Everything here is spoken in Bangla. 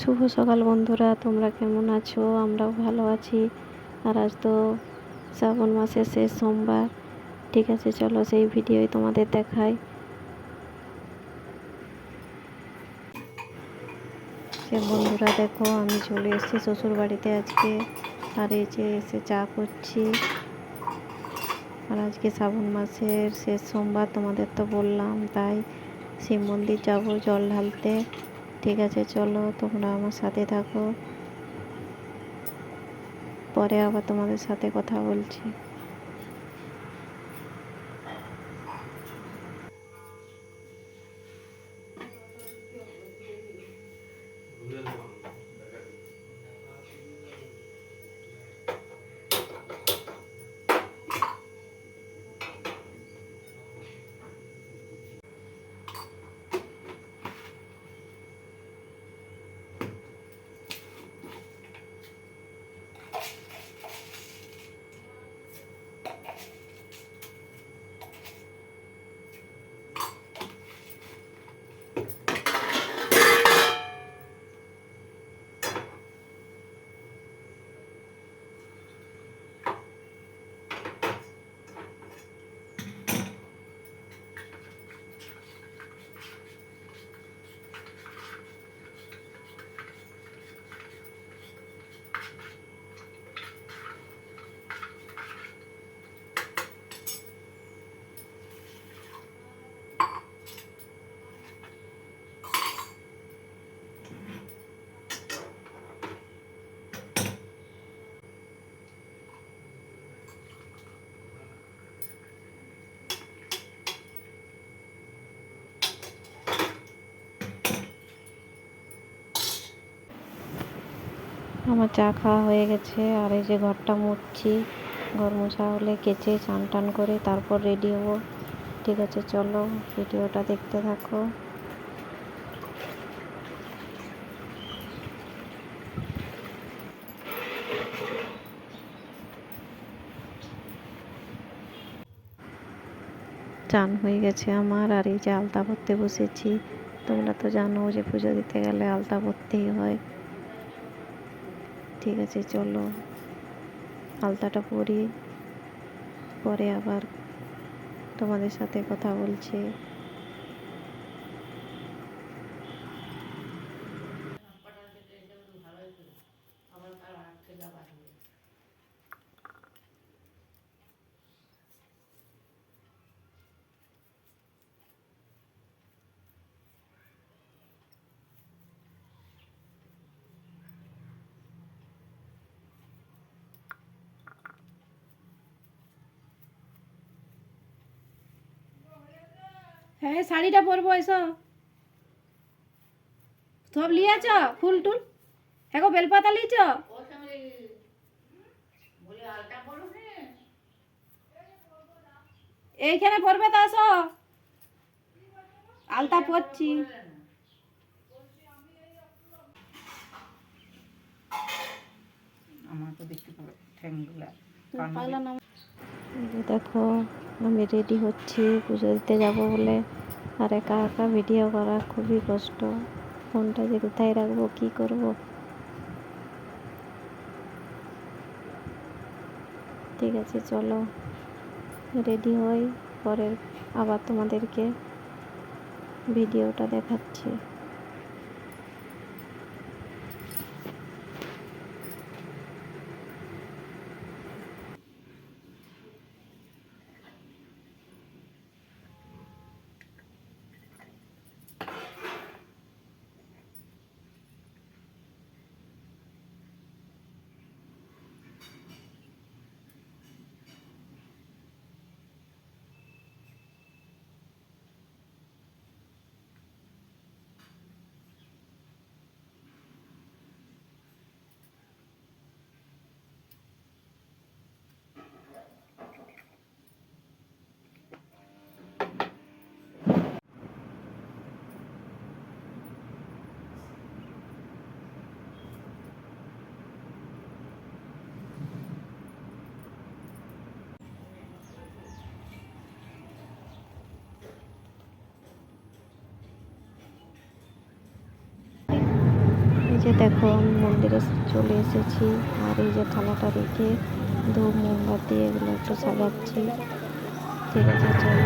শুভ সকাল বন্ধুরা, তোমরা কেমন আছো? আমরাও ভালো আছি। আর আজ তো শ্রাবণ মাসের শেষ সোমবার। ঠিক আছে, চলো সেই ভিডিওই তোমাদের দেখাই। সে বন্ধুরা, দেখো, আমি চলে এসেছি শ্বশুর বাড়িতে আজকে। আর এই যে এসে চা করছি। আর আজকে শ্রাবণ মাসের শেষ সোমবার, তোমাদের তো বললাম। তাই শিব মন্দির যাব জল ঢালতে। ঠিক আছে চলো তোমরা আমার সাথে থাকো। পরে আবার তোমাদের সাথে কথা বলছি। আমার চা খাওয়া হয়ে গেছে, আর এই যে ঘরটা মুছছি। ঘর মোছা হলে কেচে চান টান করে তারপর রেডি হব। ঠিক আছে, চলো ভিডিওটা দেখতে থাকো। চান হয়ে গেছে আমার, আর এই যে আলতা পরতে বসেছি। তোমরা তো জানো যে পুজো দিতে গেলে আলতা পরতেই হয়। ঠিক আছে চলো। আলতাটা পরি পরে আবার তোমাদের সাথে কথা বলছি। হ্যাঁ শাড়িটা পরবো এসো। সব লিয়েছ? ফুল টুল? এখন বেলপাতা লিয়েছ? এইখানে পরবে তো আসো আলতা পরছি। আমার তো দেখতে পাবে ঠ্যাংগুলা। এই যে দেখো আমি রেডি হচ্ছি, পুজো দিতে যাব বলে। আর একা একা ভিডিও করা খুবই কষ্ট। ফোনটা যে কোথায় রাখব, কী করব? ঠিক আছে, চলো। রেডি হই পরে আবার তোমাদেরকে ভিডিওটা দেখাচ্ছি। যে দেখো, আমি মন্দিরে চলে এসেছি। আর এই যে থালাটা রেখে ধূপ, মোমবাতি এগুলো একটু সাজাচ্ছি। ঠিক আছে, চলো